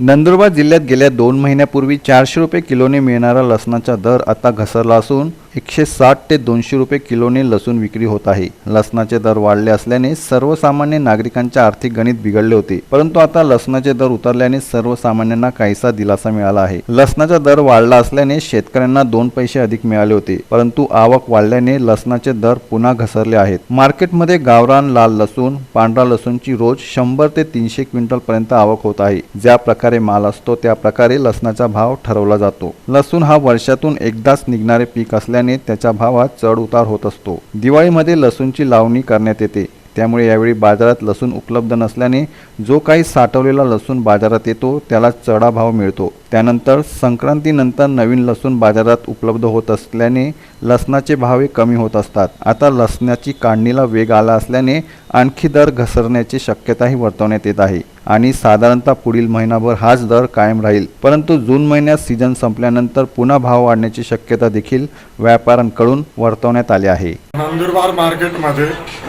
नंदुरबार जिल्ह्यात गेल्या दोन महिन्यापूर्वी चारशे रुपये किलोने मिळणारा लसणाचा दर आता घसरला असून एकशे साठ ते दोनशे रुपये किलोने लसूण विक्री होत आहे. लसणाचे दर वाढले असल्याने सर्वसामान्य नागरिकांचे आर्थिक गणित बिघडले होते. परंतु आता लसणाचे दर उतरल्याने सर्वसामान्यांना काहीसा दिलासा मिळाला आहे. लसणाचा दर वाढला असल्याने शेतकऱ्यांना दोन पैसे अधिक मिळाले होते. परंतु आवक वाढल्याने लसणाचे दर पुन्हा घसरले आहेत. मार्केटमध्ये गावरान लाल लसूण पांढरा लसूणची रोज शंभर ते तीनशे क्विंटल पर्यंत आवक होत आहे. ज्या प्रकारे माल असतो त्या प्रकारे लसणाचा भाव ठरवला जातो. लसूण हा वर्षातून एकदाच निघणारे पीक असल्याने त्याच्या भावात चढ उतार होत असतो. दिवाळीमध्ये लसूणची लावणी करण्यात येते. त्यामुळे यावेळी बाजारात लसूण उपलब्ध नसल्याने जो काही साठवलेला लसूण बाजारात येतो त्याला चढा भाव मिळतो. त्यानंतर संक्रांतीनंतर नवीन लसूण बाजारात उपलब्ध होत असल्याने लसणाचे भावे कमी होत असतात. आता लसणाची काढणीला वेग आला असल्याने आणखी दर घसरण्याची शक्यताही वर्तवण्यात येत आहे. आणि साधारणतः पुढील महिनाभर हाच दर कायम राहील. परंतु जून महिन्यात सीझन संपल्यानंतर पुन्हा भाव वाढण्याची शक्यता देखील व्यापाऱ्यांकडून वर्तवण्यात आली आहे. नंदुरबार मार्केटमध्ये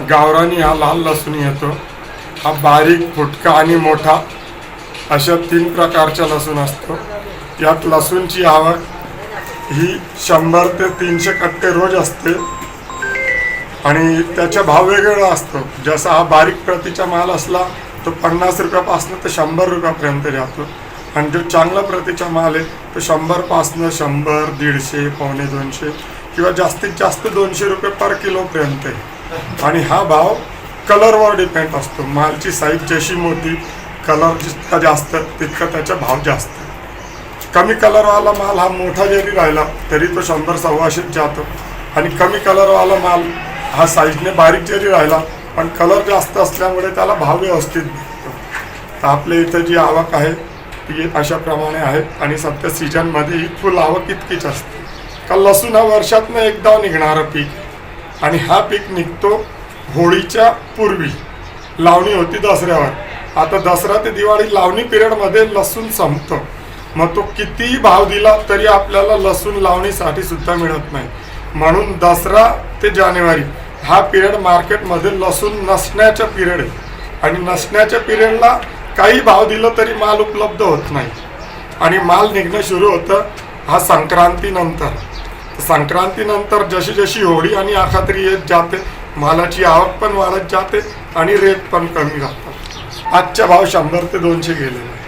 गावरानी हा लाल लसूण येतो. हा बारीक फुटका आणि मोठा अशा तीन प्रकारचा लसूण असतो. यात लसूणची आवक ही शंभर ते तीनशे कट्टे रोज असते. आणि त्याचा भाव वेगवेगळा असतो. जसा हा बारीक प्रतीचा माल असला तो पन्नास रुपयापासून ते शंभर रुपयापर्यंत जातो. आणि जो चांगला प्रतीचा माल आहे तो शंभरपासनं शंभर दीडशे पावणे दोनशे किंवा जास्तीत जास्त दोनशे रुपये पर किलोपर्यंत आहे. आणि हा भाव कलरवर डिपेंड असतो. मालची साईज जशी मोठी कलर जितका जास्त तितका त्याचा भाव जास्त. कमी कलरवाला माल हा मोठा जरी राहिला तरी तो शंभर सव्वाशेच जातो. आणि कमी कलरवाला माल हा साईजने बारीक जरी राहिला पण कलर जास्त असल्यामुळे त्याला भाव व्यवस्थित भेटतो. तर आपल्या इथं जी आवक आहे ती अशा प्रमाणे आहे. आणि सध्या सीजनमध्ये ही फुल आवक इतकीच असते. का लसूण हा वर्षातनं एकदा निघणारं पीक. आणि हा पीक निघतो होळीच्या पूर्वी. लावणी होती दसऱ्यावर. आता दसरा ते दिवाळी लावणी पिरियडमध्ये लसूण संपतो. मग तो कितीही भाव दिला तरी आपल्याला लसूण लावणीसाठी सुद्धा मिळत नाही. म्हणून दसरा ते जानेवारी हा पिरियड मार्केटमध्ये लसूण नसण्याचा पिरियड आहे. आणि नसण्याच्या पिरियडला काही भाव दिलं तरी माल उपलब्ध होत नाही. आणि माल निघणं सुरू होतं हा संक्रांतीनंतर. संक्रांतीनंतर जशी जशी होळी आणि आखात्री येत जाते मालाची आवक पण वाढत जाते आणि रेट पण कमी राहतात. आजचा भाव शंभर ते दोनशे गेलेला आहे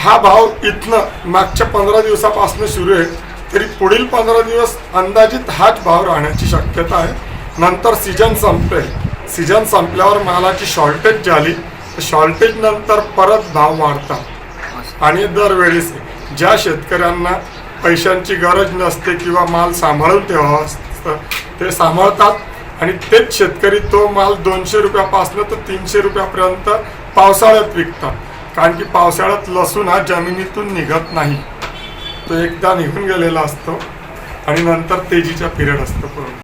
हा भाव इथनं मागच्या पंधरा दिवसापासून सुरू आहे तरी पुढील पंधरा दिवस अंदाजित हाच भाव राहण्याची शक्यता आहे. नंतर सीजन संपेल. सीजन संपल्यावर मालाची शॉर्टेज झाली. तर शॉर्टेज नंतर परत भाव वाढतात. आणि दरवेळेस ज्या शेतकऱ्यांना पैशांची गरज नसते किंवा माल सांभाळून ठेवा असतं ते सांभाळतात. आणि तेच शेतकरी तो माल दोनशे रुपयापासनं तर तीनशे रुपयापर्यंत पावसाळ्यात विकतात. कारण की पावसाळ्यात लसूण हा जमिनीतून निघत नाही. तो एकदा निघून गेलेला असतो आणि नंतर तेजीचा पिरियड असतो. पूर्ण